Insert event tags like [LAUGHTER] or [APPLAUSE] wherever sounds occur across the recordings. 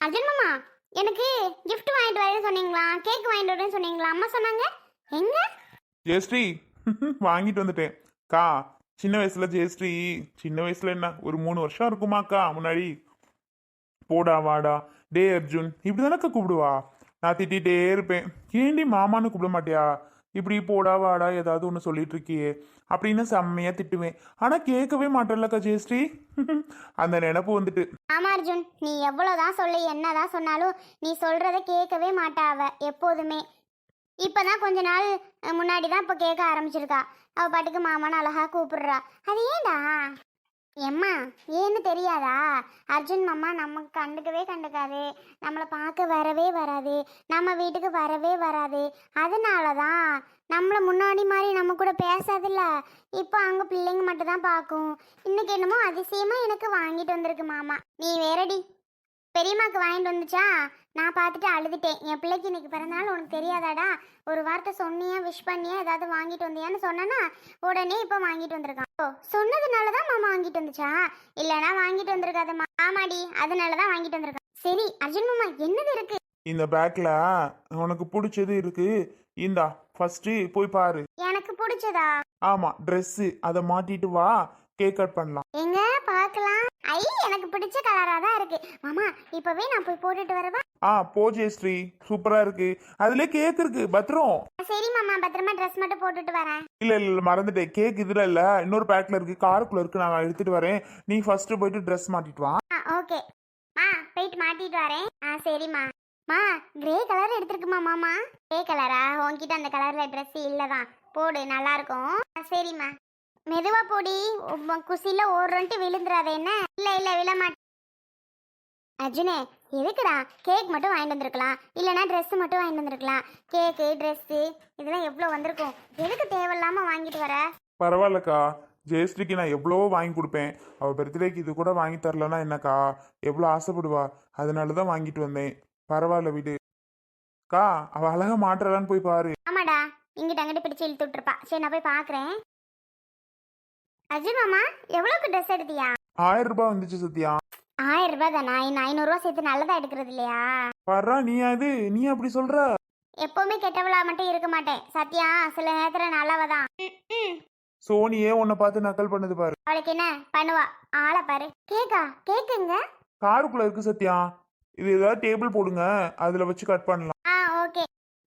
அர்ஜுன் மாமா? எனக்கு கிஃப்ட் வாங்கிட்டு வரேன்னு சொன்னீங்களா? கேக் வாங்கிட்டு வரேன்னு சொன்னீங்களா? அம்மா சொன்னாங்க. எங்க? ஜெயஸ்ரீ [LAUGHS] வாங்கிட்டு வந்துட்டேன். கா சின்ன வயசுல ஜெயஸ்ரீ சின்ன வயசுல என்ன? ஒரு மூணு வருஷம் இருக்குமாக்கா முன்னாடி? போடா வாடா. டே அர்ஜுன் இப்படி தானக்கா கூப்பிடுவா? நான் திட்டிகிட்டே இருப்பேன். ஏண்டி மாமான்னு கூப்பிட மாட்டியா? இப்படி போடா வாடா ஏதாவது ஒன்று சொல்லிட்டு இருக்கியே அப்படின்னு செம்மையா திட்டுவேன். ஆனால் கேட்கவே மாட்டேன்லக்கா ஜெயஸ்ரீ. [LAUGHS] அந்த நினப்பு வந்துட்டு. ஆமா அர்ஜுன் நீ எவ்வளவுதான் சொல்லி என்னதான் சொன்னாலும் நீ சொல்றத கேட்கவே மாட்டாவ எப்போதுமே. இப்பதான் கொஞ்ச நாள் முன்னாடி தான் இப்போ கேட்க ஆரம்பிச்சிருக்கா. அவ பாட்டுக்கு மாமான்னு அழகா கூப்பிடுறா. அது ஏண்டா எம்மா ஏன்னு தெரியாதா? அர்ஜுன் மாமா நம்ம கண்டுக்கவே கண்டுக்காது. நம்மளை பார்க்க வரவே வராது. நம்ம வீட்டுக்கு வரவே வராது. அதனால தான் நம்மளை முன்னாடி மாதிரி நம்ம கூட பேசாதில்ல. இப்போ அங்கே பிள்ளைங்க மட்டும் தான் பார்க்கும். இன்னைக்கு என்னமோ அதிசயமாக எனக்கு வாங்கிட்டு வந்திருக்கு மாமா. நீ வேறடி. பெரியம்மாக்கு வாங்கிட்டு வந்துச்சா? நான் பார்த்துட்டு அழுதுட்டேன். என் பிள்ளைக்கு இன்னைக்கு பிறந்தநாள் உனக்கு தெரியாதாடா? ஒரு வார்த்தை சொன்னியா விஷ் பண்ணியா ஏதாவது வாங்கிட்டு வந்தியான்னு சொன்னேன்னா உடனே இப்போ வாங்கிட்டு வந்திருக்கான். ஓ சொன்னதுனால தான் மாமா வாங்கிட்டு வந்துச்சா? இல்லைனா வாங்கிட்டு வந்திருக்காத மாமாடி அதனால தான் வாங்கிட்டு வந்திருக்கான். சரி அர்ஜுன் மாமா என்னது இருக்கு? இந்த பேக்கில் உனக்கு பிடிச்சது இருக்கு. இந்தா ஃபர்ஸ்ட் போய் பாரு. எனக்கு பிடிச்சதா? ஆமா ட்ரெஸ்ஸு அதை மாட்டிட்டு வா. கேக் கட் பண்ணலாம். எங்க? பார்க்கலாம். ஐ எனக்கு பிடிச்ச கலரா தான் இருக்கு. மாமா இப்பவே நான் போய் போட்டுட்டு வரவா? ஆ போ ஜெயஸ்ரீ. சூப்பரா இருக்கு. அதுல கேக் இருக்கு பத்திரம் சரி மாமா பத்திரமா ட்ரெஸ் மட்டும் போட்டுட்டு வரேன். இல்ல இல்ல மறந்துட்டேன். கேக் இதுல இல்ல. இன்னொரு பேக்ல இருக்கு. காருக்குள்ள இருக்கு. நான் எடுத்துட்டு வரேன். நீ ஃபர்ஸ்ட் போயிட்டு ட்ரெஸ் மாட்டிட்டு வா. ஆ ஓகே மா போயிட்டு மாட்டிட்டு வரேன். ஆ சரிம்மா மா. கிரே கலர் எடுத்துருக்குமா மாமா? கிரே கலரா உன்கிட்ட அந்த கலர்ல ட்ரெஸ் இல்லதான். போடு நல்லா இருக்கும். ஆ, சரிம்மா மெதுவா போடி. குசில ஓடுறன்ட்டு விழுந்துடாத என்ன? இல்ல இல்ல விழ மாட்டேன் அர்ஜுனே எதுக்குடா? கேக் மட்டும் வாங்கிட்டு வந்திருக்கலாம். இல்லைனா Dress மட்டும் வாங்கிட்டு வந்திருக்கலாம். கேக்கு ட்ரெஸ்ஸு இதெல்லாம் எவ்வளோ வந்திருக்கும்? எதுக்கு தேவையில்லாம வாங்கிட்டு வர? பரவாயில்லக்கா. ஜெயஸ்ரீக்கு நான் எவ்வளவோ வாங்கி கொடுப்பேன். அவ பர்த்டேக்கு இது கூட வாங்கி தரலன்னா என்னக்கா? எவ்வளோ ஆசைப்படுவா? அதனால தான் வாங்கிட்டு வந்தேன். பரவாயில்ல விடு. அக்கா அவ அழகா மாட்டுறான்னு போய் பாரு. ஆமாடா. இங்கிட்ட அங்கிட்டு பிடிச்சு இழுத்து விட்டுருப்பா. சரி நான் போய் பார்க்குறேன் அர்ஜுன் மாமா எவ்வளோக்கு ட்ரெஸ் எடுத்தியா? ஆயிரம் ரூபாய் வந்துச்சு சத்யா. ஆயிரம் ரூபாய் தானா? இன்னும் ஐநூறுரூவா சேர்த்து நல்லதா எடுக்கிறது இல்லையா? வர்றா நீ அது நீ அப்படி சொல்ற? எப்பவுமே கெட்டவளா மட்டும் இருக்க மாட்டேன். சத்யா சில நேரத்தில் நல்லவ தான். சோனியே உன்னை பார்த்து நக்கல் பண்ணுது பாரு. அவளுக்கு என்ன? பண்ணுவா. ஆளை பாரு. கேக்கா? கேக்குங்க. காருக்குள்ள இருக்கு சத்யா. இது ஏதாவது டேபிள் போடுங்க. அதுல வச்சு கட் பண்ணலாம். ஆ ஓகே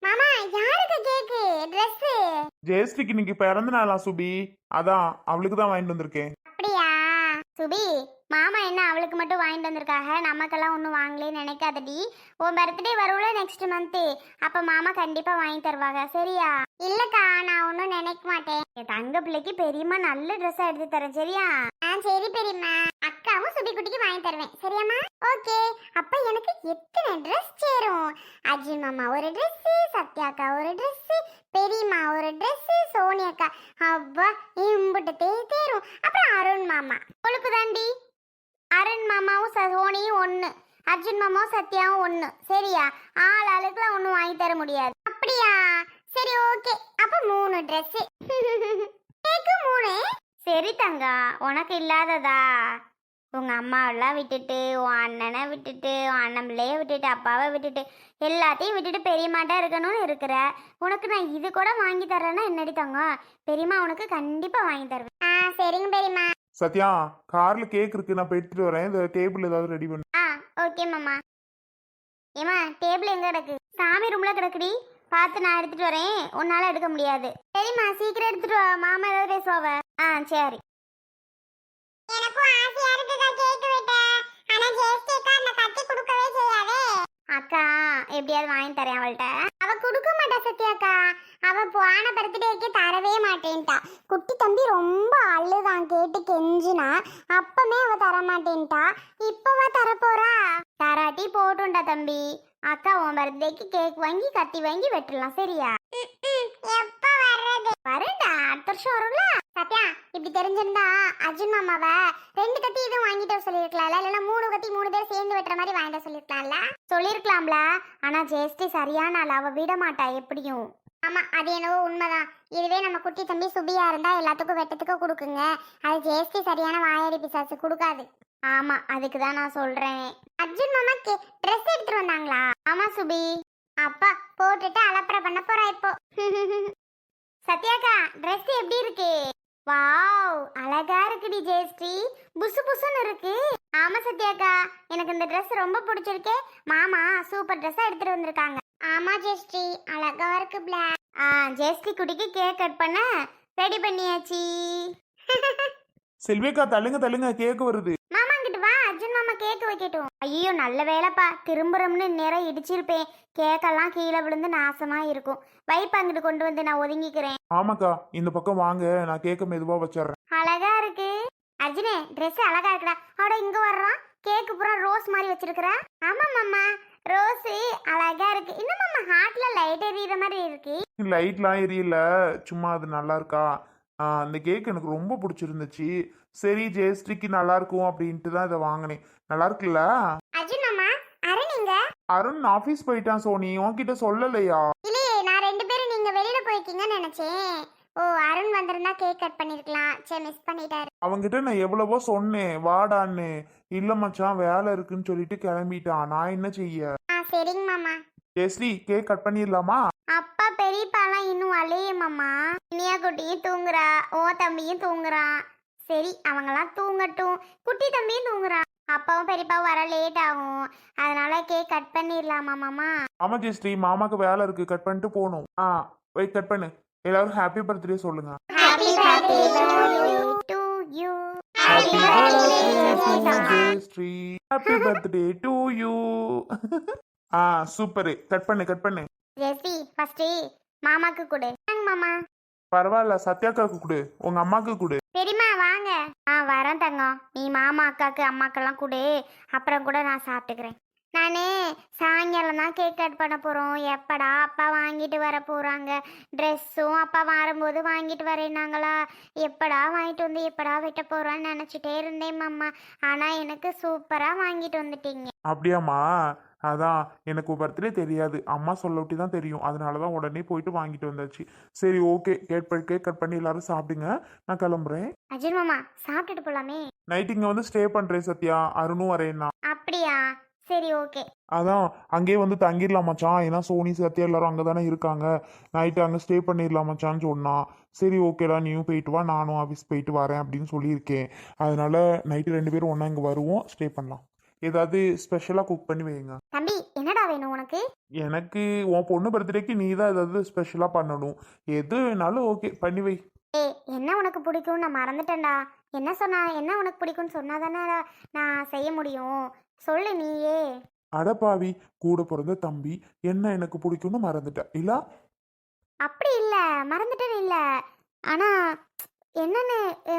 மாமா யாருக்கு கேக்கு? ட்ரெஸ் ஜெயஸ்ரீக்கு இன்னைக்கு பிறந்த நாளா சுபி? அதான் அவளுக்கு தான் வாங்கிட்டு வந்திருக்கேன். சுபி மாமா என்ன அவளுக்கு மட்டும் வாங்கிட்டு வந்திருக்காக? நமக்கெல்லாம் ஒன்றும் வாங்கலேன்னு நினைக்காதடி. உன் பர்த்டே வரும்ல நெக்ஸ்ட் மந்த்து அப்போ மாமா கண்டிப்பாக வாங்கி தருவாங்க சரியா? இல்லைக்கா நான் ஒன்றும் நினைக்க மாட்டேன். என் தங்க பிள்ளைக்கு பெரியம்மா நல்ல ட்ரெஸ்ஸாக எடுத்து தரேன். சரியா? ஆ சரி பெரியம்மா. அக்காவும் சுபி குட்டிக்கு வாங்கி தருவேன். சரியாம்மா? ஓகே. அப்போ எனக்கு எத்தனை ட்ரெஸ் சேரும்? அர்ஜுன் மாமா ஒரு ட்ரெஸ்ஸு சத்யாக்கா ஒரு ட்ரெஸ்ஸு பெரியம்மா ஒரு ட்ரெஸ்ஸு சோனியாக்கா அவ்வா இம்புட்டு தேய் தேரும். அப்புறம் மாமா. கொழுப்பு தாண்டி அருண் மாமாவும் ச- சோனியும் ஒன்று அர்ஜுன் மாமாவும் சத்யாவும் ஒன்று சரியா? ஆள் ஆளுக்குலாம் ஒன்றும் வாங்கி தர முடியாது. அப்படியா? சரி ஓகே. அப்போ மூணு ட்ரெஸ்ஸு கேக்கு மூணு? சரி தங்கா. உனக்கு இல்லாததா? உங்கள் அம்மாவெல்லாம் விட்டுட்டு உன் அண்ணனை விட்டுட்டு உன் அண்ணன் பிள்ளைய விட்டுட்டு அப்பாவை விட்டுட்டு எல்லாத்தையும் விட்டுட்டு பெரியமாட்டா இருக்கணும்னு இருக்கிற. உனக்கு நான் இது கூட வாங்கி தரேன்னா என்னடி தங்கம்? பெரியம்மா உனக்கு கண்டிப்பாக வாங்கி தருவேன். ஆ சரிங்க பெரியம்மா. சத்யா கார்ல கேக் இருக்கு நான் போய் எடுத்துட்டு வரேன். இந்த டேபிள் ஏதாவது ரெடி பண்ணு. ஆ ஓகே மாமா. ஏமா டேபிள் எங்க கிடக்கு? சாமி ரூம்ல கிடக்குடி. பார்த்து நான் எடுத்துட்டு வரேன். உன்னால எடுக்க முடியாது. சரிம்மா சீக்கிரம் எடுத்துட்டு வா. மாமா ஏதாவது பேசுவாவ. ஆ சரி. எனக்கும் ஆசையா இருக்குக்கா கேக் வெட்ட. ஆனா ஜெயஸ்டிக்கா அந்த கட்டி கொடுக்கவே செய்யாதே. அக்கா எப்படியாவது வாங்கி தரேன் அவள்கிட்ட. அவ கொடுக்க மாட்டா சத்யாக்கா அவ போன பர்த்டேக்கு தரவே மாட்டேன்ட்டா. குட்டி தம்பி ரொம்ப அழுதான் கேட்டு கெஞ்சினா. அப்பமே அவ தர மாட்டேன்ட்டா இப்பவா தரப்போறா? தராட்டி போட்டுண்டா தம்பி. அக்கா உன் பர்த்டேக்கு கேக் வாங்கி கத்தி வாங்கி வெட்டலாம் சரியா? எப்ப வர்றது? வரேன்டா அடுத்த வருஷம் வரும்ல? சத்யா இப்படி தெரிஞ்சிருந்தா அர்ஜுன் மாமாவை ரெண்டு கத்தி இதுவும் வாங்கிட்டு வர சொல்லியிருக்கலாம்ல? இல்லைன்னா மூணு கத்தி மூணு பேர் சேர்ந்து வெட்டுற மாதிரி வாங்கிட்டு வர சொல்லியிருக்கலாம்ல? சொல்லியிருக்கலாம்ல. ஆனா ஜெயஸ்டி சரியான ஆள் அவ விட மாட்டா எப்படியும். ஆமா அது என்னவோ உண்மைதான். இதுவே நம்ம குட்டி தம்பி சுபியா இருந்தா எல்லாத்துக்கும் வெட்டத்துக்கு கொடுக்குங்க. அது ஜேஸ்டி சரியான வாயடி பிசாசு கொடுக்காது. ஆமா அதுக்கு தான் நான் சொல்றேன். அர்ஜுன் மாமா கே ட்ரெஸ் எடுத்துட்டு வந்தாங்களா? ஆமா சுபி. அப்பா போட்டுட்டு அலப்பற பண்ண போறா இப்போ. [LAUGHS] சத்யாக்கா ட்ரெஸ் எப்படி இருக்கு? வாவ் அழகா இருக்குடி ஜெயஸ்ரீ புசு புசுன்னு இருக்கு. ஆமா சத்யாக்கா எனக்கு இந்த ட்ரெஸ் ரொம்ப பிடிச்சிருக்கு. மாமா சூப்பர் ட்ரெஸ்ஸா எடுத்துட்டு வந்திருக்காங்க. ஆமா ஜெயஸ்ரீ. அழகா இருக்கு பிளாக் ஆ ஜெயஸ்ரீ குடிக்கு கேக் கட் பண்ண ரெடி பண்ணியாச்சு. செல்வியக்கா தள்ளுங்க தள்ளுங்க கேக்கு வருது. மாமா இங்கிட்டு வா அர்ஜுன் மாமா கேக் வைக்கட்டும். ஐயோ நல்ல வேலைப்பா. திரும்புறோம்னு நேரம் இடிச்சிருப்பேன். கேக்கெல்லாம் கீழே விழுந்து நாசமா இருக்கும். வைப் அங்கிட்டு கொண்டு வந்து நான் ஒதுங்கிக்கிறேன். ஆமாக்கா இந்த பக்கம் வாங்க. நான் கேக்க மெதுவா வச்சிடுறேன். அழகா இருக்கு. அர்ஜுனே Dress அழகா இருக்குடா. அவட இங்க கேக்கு பூரா ரோஸ் மாதிரி வச்சிருக்கிற? ஆமா மாமா. ரோஸ் அழகா இருக்கு. இன்னும் மாமா ஹார்ட்ல லைட் எரியுற மாதிரி இருக்கு? லைட்லாம் எரியல. சும்மா அது நல்லா இருக்கா? அந்த கேக் எனக்கு ரொம்ப பிடிச்சிருந்துச்சு. சரி ஜெயஸ்ரீக்கு நல்லா இருக்கும் அப்படின்ட்டு தான் இதை வாங்கினேன். நல்லா இருக்குல்ல? அர்ஜுன் மாமா அருணிங்க அருண் ஆஃபீஸ் போயிட்டான் சோனி. உன்கிட்ட சொல்லலையா? இல்லையே நான் ரெண்டு பேரும் நீங்க வெளியில போயிருக்கீங்கன்னு நினைச்சேன். ஓ அருண் வந்திருந்தா கேக் கட் பண்ணிருக்கலாம். சரி மிஸ் பண்ணிட்டாரு. அவங்கிட்ட நான் எவ்வளவோ சொன்னேன். வாடான்னு. இல்ல மச்சான் வேலை இருக்குன்னு சொல்லிட்டு கிளம்பிட்டான். நான் என்ன செய்ய? ஆ சரிங்க மாமா. ஜெயஸ்ரீ கேக் கட் பண்ணிடலாமா அப்பா பெரியப்பாலாம் இன்னும் அலையே மாமா. இனியா குட்டியும் தூங்குறா. ஓ தம்பியும் தூங்குறான் சரி அவங்கெல்லாம் தூங்கட்டும். குட்டி தம்பியும் தூங்குறான் அப்பாவும் பெரியப்பாவும் வர லேட் ஆகும். அதனால கேக் கட் பண்ணிடலாமா மாமா? ஆமா ஜெயஸ்ரீ மாமாக்கு வேலை இருக்கு. கட் பண்ணிட்டு போகணும். ஆ வெயிட் கட் பண்ணு. எல்லாரும் ஹாப்பி பர்த்டே சொல்லுங்க. Happy birthday to you happy birthday to you ah super. Cut பண்ணு கட் பண்ணு. ஜெசி ஃபர்ஸ்ட் மாமாக்கு கொடு. மாமா. பரவாயில்ல சத்யாக்காக்கு கொடு. உங்க அம்மாக்கு கொடு. பெரியம்மா வாங்க. ஆ வரேன் தங்கம். நீ மாமா அக்காக்கு அம்மாக்கெல்லாம் கொடு. அப்புறம் கூட நான் சாப்பிட்டுக்கிறேன். நான் சாயங்காலம் தான் கேக் கட் பண்ண போகிறோம் எப்படா அப்பா வாங்கிட்டு வர போகிறாங்க ட்ரெஸ்ஸும் அப்பா வரும்போது வாங்கிட்டு வரேனாங்களா எப்படா வாங்கிட்டு வந்து எப்படா வெட்ட போகிறோன்னு நினச்சிட்டே இருந்தேன் மாமா. ஆனால் எனக்கு சூப்பராக வாங்கிட்டு வந்துட்டீங்க. அப்படியாம்மா. அதான் எனக்கு பர்த்டே தெரியாது. அம்மா சொல்லவிட்டு தான் தெரியும். அதனால தான் உடனே போயிட்டு வாங்கிட்டு வந்தாச்சு. சரி ஓகே கேட் பண்ணி கேக் கட் பண்ணி எல்லாரும் சாப்பிடுங்க. நான் கிளம்புறேன். அஜின் மாமா சாப்பிட்டுட்டு போகலாமே நைட் இங்கே வந்து ஸ்டே பண்ணுறேன் சத்யா. அருணும் வரேன்னா. அப்படியா? சரி ஓகே. அதான் அங்கேயே வந்து தங்கிடலாம் மச்சான். ஏன்னா சோனி சத்யா எல்லாரும் அங்கே தானே இருக்காங்க. நைட்டு அங்கே ஸ்டே பண்ணிடலாம் மச்சான்னு சொன்னான் சரி ஓகேடா நீயும் போயிட்டு வா. நானும் ஆஃபீஸ் போயிட்டு வரேன் அப்படின்னு சொல்லியிருக்கேன். அதனால நைட்டு ரெண்டு பேரும் ஒன்றா இங்கே வருவோம். ஸ்டே பண்ணலாம். ஏதாவது ஸ்பெஷலாக குக் பண்ணி வைங்க. தம்பி என்னடா வேணும் உனக்கு? எனக்கு உன் பொண்ணு பர்த்டேக்கு நீ தான் ஏதாவது ஸ்பெஷலாக பண்ணணும். எது வேணாலும் ஓகே பண்ணி வை. ஏய் என்ன உனக்கு பிடிக்கும் நான் மறந்துட்டேன்டா. என்ன சொன்னா என்ன உனக்கு பிடிக்கும்னு சொன்னாதானே நான் செய்ய முடியும். சொல்லு நீயே. அடப்பாவி கூட பிறந்த தம்பி என்ன எனக்கு பிடிக்கும்னு மறந்துட்டேன் இல்ல? அப்படி இல்லை மறந்துட்டேன்னு இல்லை. ஆனால் என்னன்னு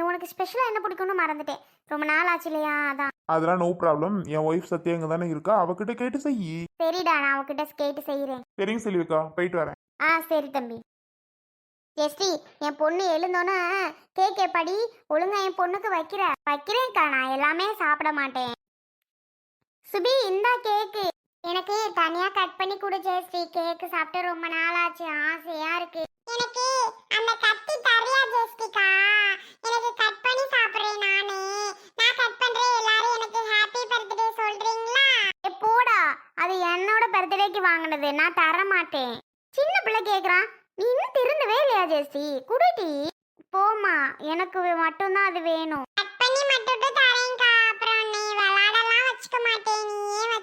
உனக்கு ஸ்பெஷலாக என்ன பிடிக்கும்னு மறந்துட்டேன். ரொம்ப நாள் ஆச்சு இல்லையா அதான். அதெல்லாம் நோ ப்ராப்ளம் என் ஒய்ஃப் சத்யா இங்கே தானே இருக்கா? அவகிட்ட கேட்டு செய்யி. சரிடா நான் அவகிட்ட கேட்டு செய்கிறேன் சரிங்க செல்விக்கா போயிட்டு வரேன். ஆ சரி தம்பி. எஸ்டி என் பொண்ணு எழுந்தோன்னே கேக் எப்படி ஒழுங்கா என் பொண்ணுக்கு வைக்கிற வைக்கிறேன்க்கா நான் எல்லாமே சாப்பிட மாட்டேன். சுபி இந்தா கேக்கு எனக்கு தனியா கட் பண்ணி கொடு ஜெயஸ்ரீ. கேக்கு சாப்பிட்டு ரொம்ப நாள் ஆச்சு. ஆசையா இருக்கு. எனக்கு அந்த கத்தி தரியா ஜெயஸ்ரீக்கா? எனக்கு கட் பண்ணி சாப்பிடுறேன் நானே. நான் கட் பண்றேன். எல்லாரும் எனக்கு ஹாப்பி பர்த்டே சொல்றீங்களா? போடா. அது என்னோட பர்த்டேக்கு வாங்கினது. நான் தர மாட்டேன். சின்ன பிள்ளை கேக்குறான். நீ இன்னும் திருந்தவே இல்லையா ஜெயஸ்ரீ? குடுடி. போமா எனக்கு மட்டும்தான் அது வேணும்.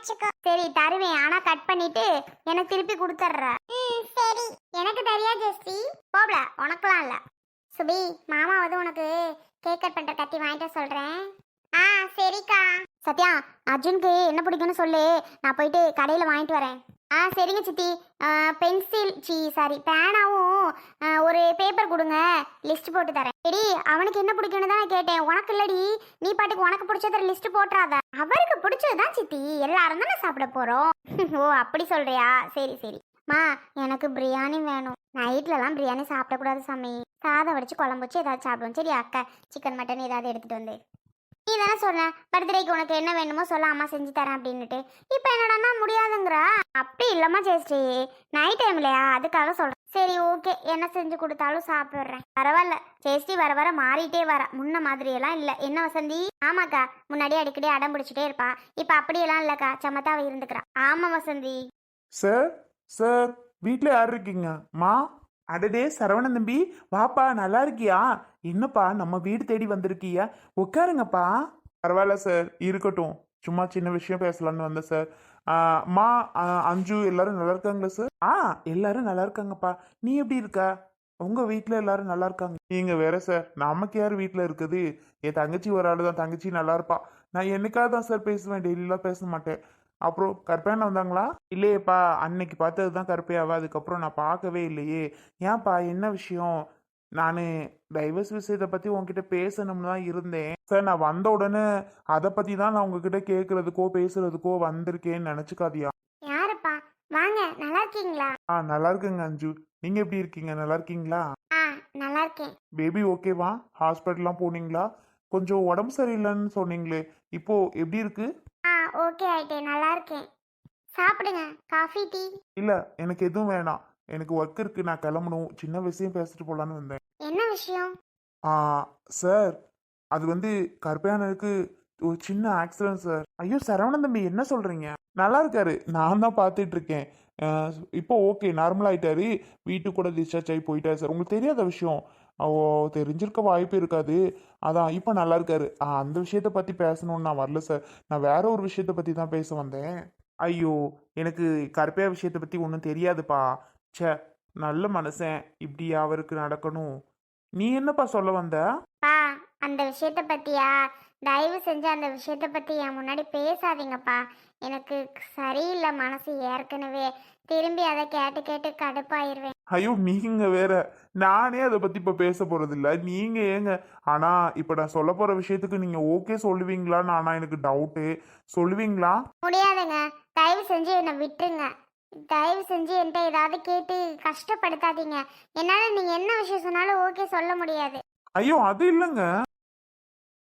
வச்சுக்கோ. சரி தருவேன். ஆனா கட் பண்ணிட்டு எனக்கு திருப்பி கொடுத்துட்ற. சரி. எனக்கு தெரியா ஜெயஸ்ரீ போப்ல உனக்குலாம் இல்ல. சுபி மாமாவது உனக்கு கேக் கட் பண்ற கத்தி வாங்கிட்டு சொல்றேன். ஆ சரிக்கா. சத்யா அர்ஜுனுக்கு என்ன பிடிக்கும்னு சொல்லு. நான் போயிட்டு கடையில் வாங்கிட்டு வரேன். ஆ சரிங்க சித்தி. பென்சில் சி சாரி பேனாவும் ஒரு பேப்பர் கொடுங்க. லிஸ்ட் போட்டு தரேன். சரி அவனுக்கு என்ன பிடிக்கும்னு தான் கேட்டேன். உனக்கு இல்லடி. நீ பாட்டுக்கு உனக்கு பிடிச்சத லிஸ்ட் போட்டுறாத. அவருக்கு பிடிச்சதுதான் சித்தி. எல்லாரும் தானே சாப்பிட போறோம். ஓ அப்படி சொல்றியா? சரி சரி. மா எனக்கு பிரியாணி வேணும். நைட்லலாம் பிரியாணி சாப்பிடக்கூடாது சாமி. சாதம் வடிச்சு குழம்பு வச்சு ஏதாவது சாப்பிடுவோம். சரி அக்கா? சிக்கன் மட்டன் ஏதாவது எடுத்துட்டு வந்து. நீ தானே சொன்ன பர்த்டேக்கு உனக்கு என்ன வேணுமோ சொல்ல அம்மா செஞ்சு தரேன் அப்படின்னுட்டு. இப்போ என்னடான்னா முடியாதுங்கிறா? அப்படி இல்லம்மா ஜெயஸ்ரீ. நைட் டைம் இல்லையா? அதுக்காக சொல்றேன். சரி ஓகே. என்ன செஞ்சு கொடுத்தாலும் சாப்பிட்றேன். பரவாயில்ல. ஜெயஸ்ரீ வர வர மாறிட்டே வர. முன்ன மாதிரியெல்லாம் இல்லை. என்ன வசந்தி? ஆமாக்கா. முன்னாடி அடிக்கடி அடம் பிடிச்சிட்டே இருப்பா. இப்போ அப்படியெல்லாம் இல்லைக்கா. சமத்தாவை இருந்துக்கிறா. ஆமா வசந்தி. சார் சார் வீட்டில் யார் இருக்கீங்க? மா? அடடே சரவணன் தம்பி. வாப்பா நல்லா இருக்கியா? என்னப்பா நம்ம வீடு தேடி வந்திருக்கியா உட்காருங்கப்பா. பரவாயில்ல சார். இருக்கட்டும். சும்மா சின்ன விஷயம் பேசலாம்னு வந்தேன் சார். மா அஞ்சு எல்லாரும் நல்லா இருக்காங்களா சார் ஆ எல்லாரும் நல்லா இருக்காங்கப்பா. நீ எப்படி இருக்க? உங்க வீட்டில் எல்லாரும் நல்லா இருக்காங்க. நீங்க வேற சார் நமக்கு யார் வீட்டில் இருக்குது? என் தங்கச்சி ஒரு ஆள் தான் தங்கச்சி நல்லா இருப்பா. நான் என்னைக்காவது தான் சார் பேசுவேன்? டெய்லியெல்லாம் பேச மாட்டேன். அப்புறம் கற்பையான வந்தாங்களா? இல்லையேப்பா. அன்னைக்கு பார்த்தது தான் கற்பையாவா அதுக்கப்புறம் நான் பார்க்கவே இல்லையே. ஏன்ப்பா என்ன விஷயம்? நான் டைவர்ஸ் விஷயத்தை பற்றி உங்ககிட்ட பேசணும்னு தான் இருந்தேன். சார் நான் வந்த உடனே அதை பற்றி தான் நான் உங்ககிட்ட கேட்குறதுக்கோ பேசுறதுக்கோ வந்திருக்கேன்னு நினச்சிக்காதியா யாருப்பா? வாங்க நல்லா இருக்கீங்களா? ஆ நல்லா இருக்குங்க அஞ்சு. நீங்கள் எப்படி இருக்கீங்க? நல்லா இருக்கீங்களா? ஆ நல்லா இருக்கேன். பேபி ஓகேவா ஹாஸ்பிட்டல்லாம் போனீங்களா? கொஞ்சம் உடம்பு சரியில்லைன்னு சொன்னீங்களே. இப்போ எப்படி இருக்கு? ஆ ஓகே ஆயிட்டேன். நல்லா இருக்கேன். சாப்பிடுங்க. Coffee tea. இல்லை எனக்கு எதுவும் வேணாம். எனக்கு ஒர்க் இருக்கு நான் கிளம்பணும். சின்ன விஷயம் பேசிட்டு போகலான்னு வந்தேன். என்ன விஷயம்? ஆ சார் அது வந்து கருப்பையானருக்கு ஒரு சின்ன ஆக்சிடென்ட் சார். ஐயோ சரவணன் தம்பி என்ன சொல்றீங்க? நல்லா இருக்காரு. நான் தான் பார்த்துட்டு இருக்கேன். இப்போ ஓகே நார்மல் ஆயிட்டாரு. வீட்டுக்கு கூட டிஸ்சார்ஜ் ஆகி போயிட்டாரு சார். உங்களுக்கு தெரியாத விஷயம். ஓ தெரிஞ்சிருக்க வாய்ப்பு இருக்காது. அதான் இப்போ நல்லா இருக்காரு. அந்த விஷயத்த பற்றி பேசணும்னு நான் வரல சார். நான் வேற ஒரு விஷயத்த பற்றி தான் பேச வந்தேன். ஐயோ எனக்கு கருப்பையா விஷயத்தை பற்றி ஒன்றும் தெரியாதுப்பா. ச்சே நல்ல மனுஷன் இப்படி அவருக்கு நடக்கணும். நீ என்னப்பா சொல்ல வந்த? பா அந்த விஷயத்த பத்தியா? தயவு செஞ்சு அந்த விஷயத்த பத்தி என் முன்னாடி பேசாதீங்கப்பா. எனக்கு சரியில்லை மனசு ஏற்கனவே. திரும்பி அதை கேட்டு கேட்டு கடுப்பாயிருவேன். ஐயோ நீங்க வேற. நானே அதை பத்தி இப்ப பேச போறது இல்ல நீங்க ஏங்க? ஆனா இப்ப நான் சொல்ல போற விஷயத்துக்கு நீங்க ஓகே சொல்லுவீங்களான்னு ஆனா எனக்கு டவுட்டு சொல்லுவீங்களா? முடியாதுங்க. தயவு செஞ்சு என்னை விட்டுருங்க. தயவு செஞ்சு என்கிட்ட ஏதாவது கேட்டு கஷ்டப்படுத்தாதீங்க. என்னால் நீங்கள் என்ன விஷயம் சொன்னாலும் ஓகே சொல்ல முடியாது. ஐயோ அது இல்லைங்க.